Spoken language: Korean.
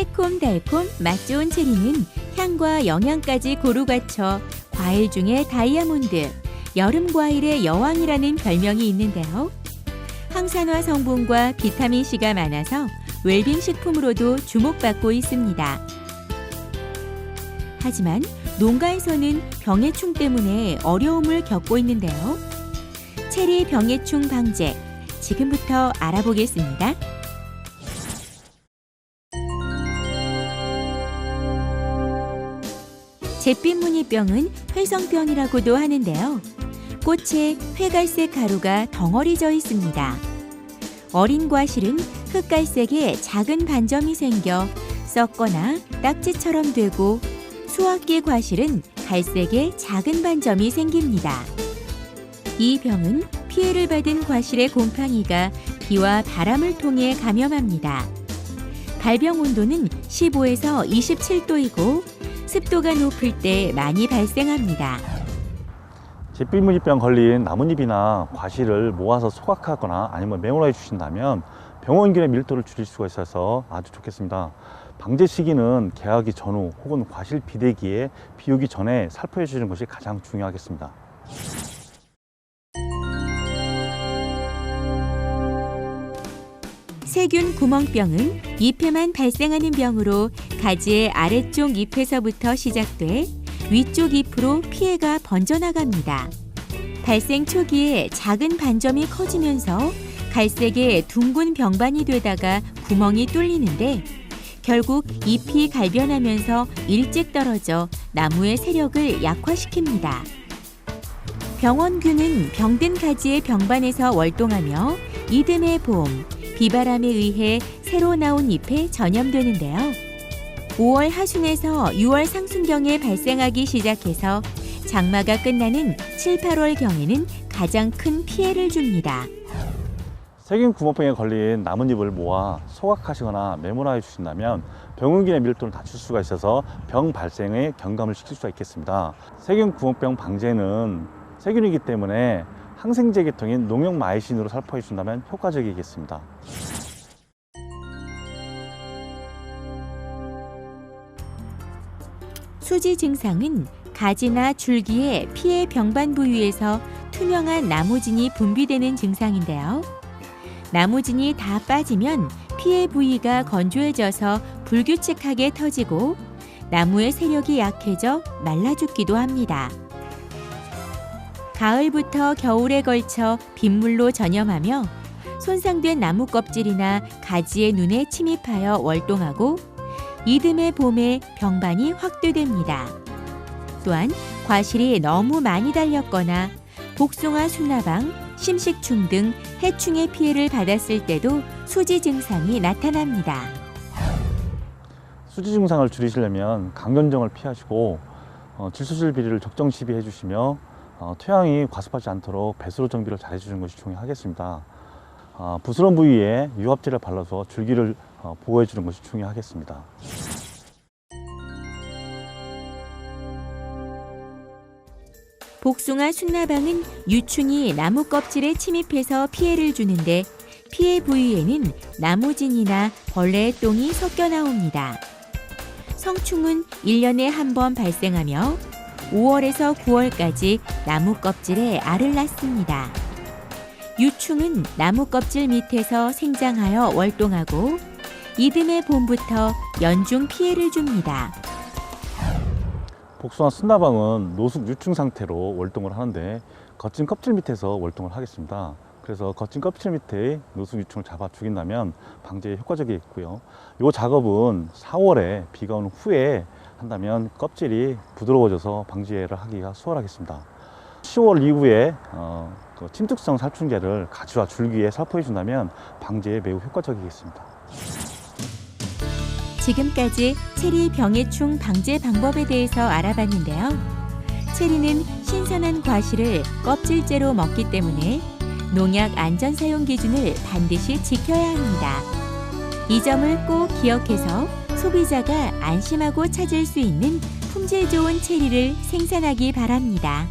새콤달콤 맛 좋은 체리는 향과 영양까지 고루 갖춰 과일 중에 다이아몬드, 여름 과일의 여왕이라는 별명이 있는데요. 항산화 성분과 비타민 C가 많아서 웰빙 식품으로도 주목받고 있습니다. 하지만 농가에서는 병해충 때문에 어려움을 겪고 있는데요. 체리 병해충 방제 지금부터 알아보겠습니다. 잿빛무늬병은 회성병이라고도 하는데요. 꽃에 회갈색 가루가 덩어리 져 있습니다. 어린 과실은 흑갈색에 작은 반점이 생겨 썩거나 딱지처럼 되고 수확기 과실은 갈색에 작은 반점이 생깁니다. 이 병은 피해를 받은 과실의 곰팡이가 비와 바람을 통해 감염합니다. 발병 온도는 15에서 27도이고 습도가 높을 때 많이 발생합니다. 잿빛무늬병 걸린 나뭇잎이나 과실을 모아서 소각하거나 아니면 메모라해 주신다면 병원균의 밀도를 줄일 수가 있어서 아주 좋겠습니다. 방제 시기는 개하기 전후 혹은 과실 비대기에 비 오기 전에 살포해 주시는 것이 가장 중요하겠습니다. 세균 구멍병은 잎에만 발생하는 병으로 가지의 아래쪽 잎에서부터 시작돼 위쪽 잎으로 피해가 번져나갑니다. 발생 초기에 작은 반점이 커지면서 갈색의 둥근 병반이 되다가 구멍이 뚫리는데 결국 잎이 갈변하면서 일찍 떨어져 나무의 세력을 약화시킵니다. 병원균은 병든 가지의 병반에서 월동하며 이듬해 봄, 비바람에 의해 새로 나온 잎에 전염되는데요. 5월 하순에서 6월 상순경에 발생하기 시작해서 장마가 끝나는 7, 8월 경에는 가장 큰 피해를 줍니다. 세균 구멍병에 걸린 나뭇잎을 모아 소각하시거나 메모라해 주신다면 병원균의 밀도를 낮출 수가 있어서 병 발생에 경감을 시킬 수가 있겠습니다. 세균 구멍병 방제는 세균이기 때문에 항생제 계통인 농용 마이신으로 살포해 준다면 효과적이겠습니다. 수지 증상은 가지나 줄기의 피해 병반 부위에서 투명한 나무진이 분비되는 증상인데요. 나무진이 다 빠지면 피해 부위가 건조해져서 불규칙하게 터지고 나무의 세력이 약해져 말라 죽기도 합니다. 가을부터 겨울에 걸쳐 빗물로 전염하며 손상된 나무 껍질이나 가지의 눈에 침입하여 월동하고 이듬해 봄에 병반이 확대됩니다. 또한 과실이 너무 많이 달렸거나 복숭아 수나방, 심식충 등 해충의 피해를 받았을 때도 수지 증상이 나타납니다. 수지 증상을 줄이시려면 강견정을 피하시고 어, 질소질 비리를 적정 시비해 주시며 어, 토양이 과습하지 않도록 배수로 정비를 잘 해주는 것이 중요하겠습니다. 어, 부스러운 부위에 유압제를 발라서 줄기를 어, 보호해 주는 것이 중요하겠습니다. 복숭아 순나방은 유충이 나무 껍질에 침입해서 피해를 주는데 피해 부위에는 나무진이나 벌레의 똥이 섞여 나옵니다. 성충은 1년에 한 번 발생하며 5월에서 9월까지 나무 껍질에 알을 낳습니다. 유충은 나무 껍질 밑에서 생장하여 월동하고 이듬해 봄부터 연중 피해를 줍니다. 복숭아 순나방은 노숙 유충 상태로 월동을 하는데 거친 껍질 밑에서 월동을 하겠습니다. 그래서 거친 껍질 밑에 노숙 유충을 잡아 죽인다면 방제에 효과적이겠고요. 이 작업은 4월에 비가 온 후에 한다면 껍질이 부드러워져서 방제를 하기가 수월하겠습니다. 10월 이후에 어, 그 침투성 살충제를 가지와 줄기에 살포해 준다면 방제에 매우 효과적이겠습니다. 지금까지 체리 병해충 방제 방법에 대해서 알아봤는데요. 체리는 신선한 과실을 껍질째로 먹기 때문에 농약 안전 사용 기준을 반드시 지켜야 합니다. 이 점을 꼭 기억해서 소비자가 안심하고 찾을 수 있는 품질 좋은 체리를 생산하기 바랍니다.